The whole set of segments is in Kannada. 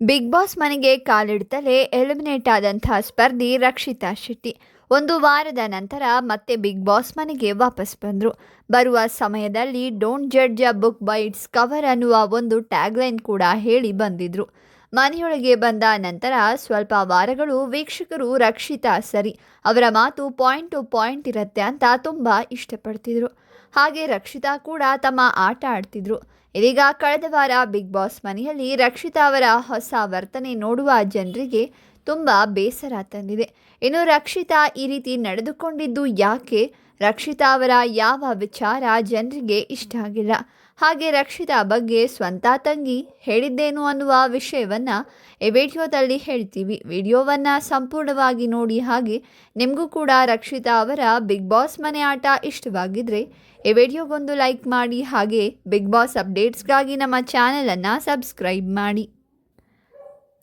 ಬಿಗ್ ಬಾಸ್ ಮನೆಗೆ ಕಾಲಿಡ್ತಲೇ ಎಲಿಮಿನೇಟ್ ಆದಂತಹ ಸ್ಪರ್ಧಿ ರಕ್ಷಿತಾ ಶೆಟ್ಟಿ. ಒಂದು ವಾರದ ನಂತರ ಮತ್ತೆ ಬಿಗ್ ಬಾಸ್ ಮನೆಗೆ ವಾಪಸ್ ಬಂದರು. ಬರುವ ಸಮಯದಲ್ಲಿ don't judge a book by its cover ಅನ್ನುವ ಒಂದು ಟ್ಯಾಗ್ಲೈನ್ ಕೂಡ ಹೇಳಿ ಬಂದಿದ್ರು. ಮನೆಯೊಳಗೆ ಬಂದ ನಂತರ ಸ್ವಲ್ಪ ವಾರಗಳು ವೀಕ್ಷಕರು ರಕ್ಷಿತಾ ಸರಿ, ಅವರ ಮಾತು ಪಾಯಿಂಟ್ ಟು ಪಾಯಿಂಟ್ ಇರುತ್ತೆ ಅಂತ ತುಂಬ ಇಷ್ಟಪಡ್ತಿದ್ರು. ಹಾಗೆ ರಕ್ಷಿತಾ ಕೂಡ ತಮ್ಮ ಆಟ ಆಡ್ತಿದ್ರು. ಇದೀಗ ಕಳೆದ ವಾರ ಬಿಗ್ ಬಾಸ್ ಮನೆಯಲ್ಲಿ ರಕ್ಷಿತಾ ಅವರ ಹೊಸ ವರ್ತನೆ ನೋಡುವ ಜನರಿಗೆ ತುಂಬ ಬೇಸರ ತಂದಿದೆ. ಇನ್ನು ರಕ್ಷಿತಾ ಈ ರೀತಿ ನಡೆದುಕೊಂಡಿದ್ದು ಯಾಕೆ? ರಕ್ಷಿತಾ ಅವರ ಯಾವ ವಿಚಾರ ಜನರಿಗೆ ಇಷ್ಟ ಆಗಿಲ್ಲ. ಹಾಗೆ ರಕ್ಷಿತಾ ಬಗ್ಗೆ ಸ್ವಂತ ತಂಗಿ ಹೇಳಿದ್ದೇನು ಅನ್ನುವ ವಿಷಯವನ್ನು ಈ ವಿಡಿಯೋದಲ್ಲಿ ಹೇಳ್ತೀವಿ. ವಿಡಿಯೋವನ್ನು ಸಂಪೂರ್ಣವಾಗಿ ನೋಡಿ ಹಾಗೆ ನಿಮಗೂ ಕೂಡ ರಕ್ಷಿತಾ ಅವರ ಬಿಗ್ ಬಾಸ್ ಮನೆ ಆಟ ಇಷ್ಟವಾಗಿದ್ದರೆ ಈ ವಿಡಿಯೋಗೊಂದು ಲೈಕ್ ಮಾಡಿ ಹಾಗೆ ಬಿಗ್ ಬಾಸ್ ಅಪ್ಡೇಟ್ಸ್ಗಾಗಿ ನಮ್ಮ ಚಾನಲನ್ನು ಸಬ್ಸ್ಕ್ರೈಬ್ ಮಾಡಿ.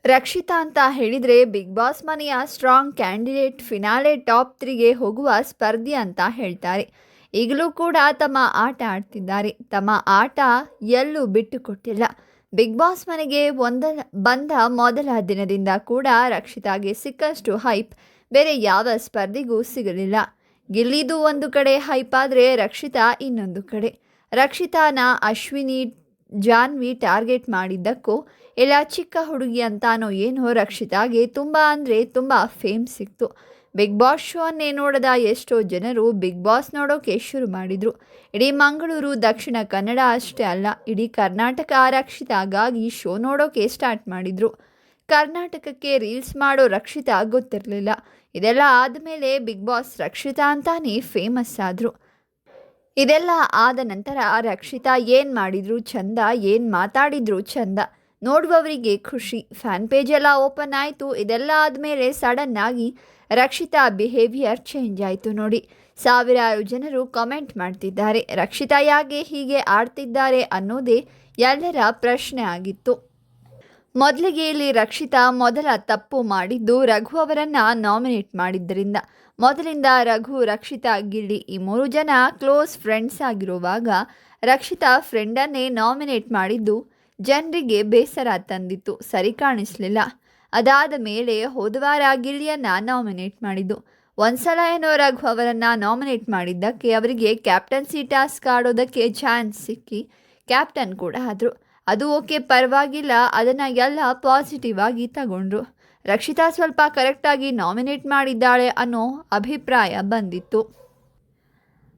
ರಕ್ಷಿತಾ ಅಂತ ಹೇಳಿದರೆ ಬಿಗ್ ಬಾಸ್ ಮನೆಯ ಸ್ಟ್ರಾಂಗ್ ಕ್ಯಾಂಡಿಡೇಟ್ ಫಿನಾಲೆ ಟಾಪ್ ತ್ರೀಗೆ ಹೋಗುವ ಸ್ಪರ್ಧಿ ಅಂತ ಹೇಳ್ತಾರೆ. ಈಗಲೂ ಕೂಡ ತಮ್ಮ ಆಟ ಆಡ್ತಿದ್ದಾರೆ. ತಮ್ಮ ಆಟ ಎಲ್ಲೂ ಬಿಟ್ಟು ಕೊಟ್ಟಿಲ್ಲ. ಬಿಗ್ ಬಾಸ್ ಮನೆಗೆ ಒಂದ, ಬಂದ ಮೊದಲ ದಿನದಿಂದ ಕೂಡ ರಕ್ಷಿತಾಗೆ ಸಿಕ್ಕಷ್ಟು ಹೈಪ್. ಬೇರೆ ಯಾವ ಸ್ಪರ್ಧಿಗೂ ಸಿಗಲಿಲ್ಲ. ಗಿಲ್ಲಿದು ಒಂದು ಕಡೆ ಹೈಪ್ ಆದರೆ ರಕ್ಷಿತಾ ಇನ್ನೊಂದು ಕಡೆ. ರಕ್ಷಿತಾನ ಅಶ್ವಿನಿ, ಜಾನ್ವಿ ಟಾರ್ಗೆಟ್ ಮಾಡಿದ್ದಕ್ಕೂ ಎಲ್ಲ ಚಿಕ್ಕ ಹುಡುಗಿ ಅಂತಾನೋ ಏನೋ ರಕ್ಷಿತಾಗೆ ತುಂಬ ಅಂದರೆ ತುಂಬ ಫೇಮ್ ಸಿಕ್ತು. ಬಿಗ್ ಬಾಸ್ ಶೋನ್ನೇ ನೋಡದ ಎಷ್ಟೋ ಜನರು ಬಿಗ್ ಬಾಸ್ ನೋಡೋಕೆ ಶುರು ಮಾಡಿದರು. ಇಡೀ ಮಂಗಳೂರು, ದಕ್ಷಿಣ ಕನ್ನಡ ಅಷ್ಟೇ ಅಲ್ಲ, ಇಡೀ ಕರ್ನಾಟಕ ರಕ್ಷಿತಾಗಾಗಿ ಶೋ ನೋಡೋಕೆ ಸ್ಟಾರ್ಟ್ ಮಾಡಿದರು. ಕರ್ನಾಟಕಕ್ಕೆ ರೀಲ್ಸ್ ಮಾಡೋ ರಕ್ಷಿತಾ ಗೊತ್ತಿರಲಿಲ್ಲ. ಇದೆಲ್ಲ ಆದಮೇಲೆ ಬಿಗ್ ಬಾಸ್ ರಕ್ಷಿತಾ ಅಂತಾನೆ ಫೇಮಸ್ ಆದರು. ಇದೆಲ್ಲ ಆದ ನಂತರ ರಕ್ಷಿತಾ ಏನು ಮಾಡಿದ್ರು, ಚಂದ, ಏನು ಮಾತಾಡಿದ್ರು, ಚಂದ. ನೋಡುವವರಿಗೆ ಖುಷಿ. ಫ್ಯಾನ್ ಪೇಜ್ ಎಲ್ಲ ಓಪನ್ ಆಯಿತು. ಇದೆಲ್ಲ ಆದಮೇಲೆ ಸಡನ್ನಾಗಿ ರಕ್ಷಿತಾ ಬಿಹೇವಿಯರ್ ಚೇಂಜ್ ಆಯಿತು ನೋಡಿ. ಸಾವಿರಾರು ಜನರು ಕಾಮೆಂಟ್ ಮಾಡ್ತಿದ್ದಾರೆ. ರಕ್ಷಿತಾ ಯಾಕೆ ಹೀಗೆ ಆಡ್ತಿದ್ದಾರೆ ಅನ್ನೋದೇ ಎಲ್ಲರ ಪ್ರಶ್ನೆ ಆಗಿತ್ತು. ಮೊದಲಿಗೆ ಇಲ್ಲಿ ರಕ್ಷಿತಾ ಮೊದಲ ತಪ್ಪು ಮಾಡಿದ್ದು ರಘು ಅವರನ್ನು ನಾಮಿನೇಟ್ ಮಾಡಿದ್ದರಿಂದ. ಮೊದಲಿಂದ ರಘು, ರಕ್ಷಿತಾ, ಗಿಲ್ಲಿ ಈ ಮೂರು ಜನ ಕ್ಲೋಸ್ ಫ್ರೆಂಡ್ಸ್ ಆಗಿರುವಾಗ ರಕ್ಷಿತಾ ಫ್ರೆಂಡನ್ನೇ ನಾಮಿನೇಟ್ ಮಾಡಿದ್ದು ಜನರಿಗೆ ಬೇಸರ ತಂದಿತ್ತು. ಸರಿ ಕಾಣಿಸ್ಲಿಲ್ಲ. ಅದಾದ ಮೇಲೆ ಹೋದವಾರ ಗಿಲ್ಲಿಯನ್ನು ನಾಮಿನೇಟ್ ಮಾಡಿದ್ದು. ಒಂದ್ಸಲ ಏನೋ ರಘು ಅವರನ್ನು ನಾಮಿನೇಟ್ ಮಾಡಿದ್ದಕ್ಕೆ ಅವರಿಗೆ ಕ್ಯಾಪ್ಟನ್ಸಿ ಟಾಸ್ಕ್ ಆಡೋದಕ್ಕೆ ಚಾನ್ಸ್ ಸಿಕ್ಕಿ ಕ್ಯಾಪ್ಟನ್ ಕೂಡ ಆದರು. ಅದು ಓಕೆ ಪರವಾಗಿಲ್ಲ, ಅದನ್ನು ಎಲ್ಲ ಪಾಸಿಟಿವ್ ಆಗಿ ತಗೊಂಡ್ರು. ರಕ್ಷಿತಾ ಸ್ವಲ್ಪ ಕರೆಕ್ಟಾಗಿ ನಾಮಿನೇಟ್ ಮಾಡಿದ್ದಾಳೆ ಅನ್ನೋ ಅಭಿಪ್ರಾಯ ಬಂದಿತ್ತು.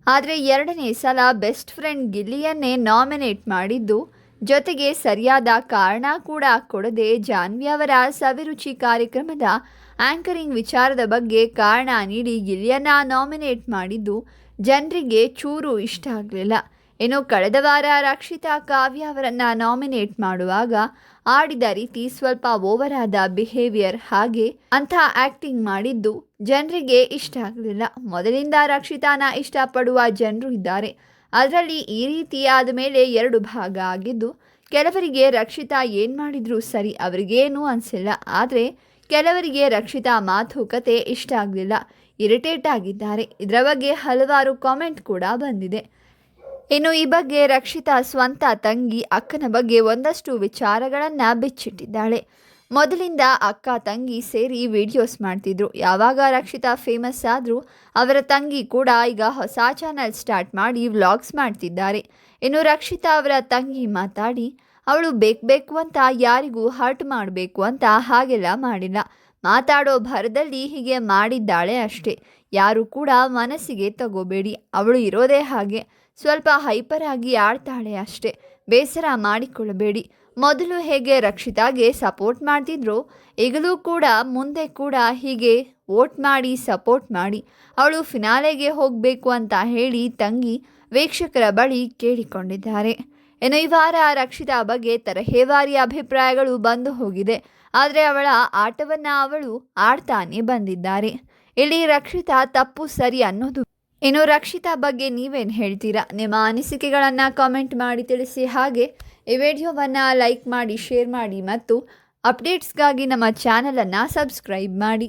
ಆದರೆ ಎರಡನೇ ಸಲ ಬೆಸ್ಟ್ ಫ್ರೆಂಡ್ ಗಿಲ್ಲಿಯನ್ನೇ ನಾಮಿನೇಟ್ ಮಾಡಿದ್ದು ಜೊತೆಗೆ ಸರಿಯಾದ ಕಾರಣ ಕೂಡ ಕೊಡದೆ ಜಾನ್ವಿ ಅವರ ಸವಿರುಚಿ ಕಾರ್ಯಕ್ರಮದ ಆಂಕರಿಂಗ್ ವಿಚಾರದ ಬಗ್ಗೆ ಕಾರಣ ನೀಡಿ ಗಿಲಿಯನ್ನ ನಾಮಿನೇಟ್ ಮಾಡಿದ್ದು ಜನರಿಗೆ ಚೂರು ಇಷ್ಟ ಆಗಲಿಲ್ಲ. ಇನ್ನು ಕಳೆದ ವಾರ ರಕ್ಷಿತಾ ಕಾವ್ಯ ಅವರನ್ನು ನಾಮಿನೇಟ್ ಮಾಡುವಾಗ ಆಡಿದ ರೀತಿ ಸ್ವಲ್ಪ ಓವರ್ ಆದ ಬಿಹೇವಿಯರ್ ಹಾಗೆ ಅಂಥ ಆ್ಯಕ್ಟಿಂಗ್ ಮಾಡಿದ್ದು ಜನರಿಗೆ ಇಷ್ಟ ಆಗಲಿಲ್ಲ. ಮೊದಲಿಂದ ರಕ್ಷಿತಾನ ಇಷ್ಟಪಡುವ ಜನರು ಇದ್ದಾರೆ. ಅದರಲ್ಲಿ ಈ ರೀತಿ ಆದ ಮೇಲೆ ಎರಡು ಭಾಗ ಆಗಿದ್ದು, ಕೆಲವರಿಗೆ ರಕ್ಷಿತಾ ಏನು ಮಾಡಿದರೂ ಸರಿ, ಅವರಿಗೇನೂ ಅನಿಸಿಲ್ಲ. ಆದರೆ ಕೆಲವರಿಗೆ ರಕ್ಷಿತಾ ಮಾತುಕತೆ ಇಷ್ಟ ಆಗಲಿಲ್ಲ. ಇರಿಟೇಟ್ ಆಗಿದ್ದಾರೆ. ಇದರ ಬಗ್ಗೆ ಹಲವಾರು ಕಾಮೆಂಟ್ ಕೂಡ ಬಂದಿದೆ. ಇನ್ನು ಈ ಬಗ್ಗೆ ರಕ್ಷಿತಾ ಸ್ವಂತ ತಂಗಿ ಅಕ್ಕನ ಬಗ್ಗೆ ಒಂದಷ್ಟು ವಿಚಾರಗಳನ್ನು ಬಿಚ್ಚಿಟ್ಟಿದ್ದಾಳೆ. ಮೊದಲಿಂದ ಅಕ್ಕ ತಂಗಿ ಸೇರಿ ವಿಡಿಯೋಸ್ ಮಾಡ್ತಿದ್ರು. ಯಾವಾಗ ರಕ್ಷಿತಾ ಫೇಮಸ್ ಆದರೂ ಅವರ ತಂಗಿ ಕೂಡ ಈಗ ಹೊಸ ಚಾನಲ್ ಸ್ಟಾರ್ಟ್ ಮಾಡಿ ವ್ಲಾಗ್ಸ್ ಮಾಡ್ತಿದ್ದಾರೆ. ಇನ್ನು ರಕ್ಷಿತಾ ಅವರ ತಂಗಿ ಮಾತಾಡಿ, ಅವಳು ಬೇಕು ಬೇಕು ಅಂತ ಯಾರಿಗೂ ಹರ್ಟ್ ಮಾಡಬೇಕು ಅಂತ ಹಾಗೆಲ್ಲ ಮಾಡಿಲ್ಲ. ಮಾತಾಡೋ ಭರದಲ್ಲಿ ಹೀಗೆ ಮಾಡಿದ್ದಾಳೆ ಅಷ್ಟೇ. ಯಾರು ಕೂಡ ಮನಸ್ಸಿಗೆ ತಗೋಬೇಡಿ. ಅವಳು ಇರೋದೇ ಹಾಗೆ. ಸ್ವಲ್ಪ ಹೈಪರ್ ಆಗಿ ಆಡ್ತಾಳೆ ಅಷ್ಟೇ. ಬೇಸರ ಮಾಡಿಕೊಳ್ಳಬೇಡಿ. ಮೊದಲು ಹೇಗೆ ರಕ್ಷಿತಾಗೆ ಸಪೋರ್ಟ್ ಮಾಡ್ತಿದ್ರು, ಈಗಲೂ ಕೂಡ ಮುಂದೆ ಕೂಡ ಹೀಗೆ ವೋಟ್ ಮಾಡಿ, ಸಪೋರ್ಟ್ ಮಾಡಿ, ಅವಳು ಫಿನಾಲೆಗೆ ಹೋಗಬೇಕು ಅಂತ ಹೇಳಿ ತಂಗಿ ವೀಕ್ಷಕರ ಬಳಿ ಕೇಳಿಕೊಂಡಿದ್ದಾರೆ. ಇನ್ನು ಈ ವಾರ ರಕ್ಷಿತಾ ಬಗ್ಗೆ ತರಹೇವಾರಿ ಅಭಿಪ್ರಾಯಗಳು ಬಂದು ಹೋಗಿದೆ. ಆದರೆ ಅವಳ ಆಟವನ್ನು ಅವಳು ಆಡ್ತಾನೆ ಬಂದಿದ್ದಾರೆ. ಇಲ್ಲಿ ರಕ್ಷಿತಾ ತಪ್ಪು ಸರಿ ಅನ್ನೋದು. ಇನ್ನು ರಕ್ಷಿತಾ ಬಗ್ಗೆ ನೀವೇನು ಹೇಳ್ತೀರಾ? ನಿಮ್ಮ ಅನಿಸಿಕೆಗಳನ್ನು ಕಾಮೆಂಟ್ ಮಾಡಿ ತಿಳಿಸಿ. ಹಾಗೆ ಈ ವಿಡಿಯೋವನ್ನು ಲೈಕ್ ಮಾಡಿ ಶೇರ್ ಮಾಡಿ ಮತ್ತು ಅಪ್ಡೇಟ್ಸ್ಗಾಗಿ ನಮ್ಮ ಚಾನಲನ್ನು ಸಬ್ಸ್ಕ್ರೈಬ್ ಮಾಡಿ.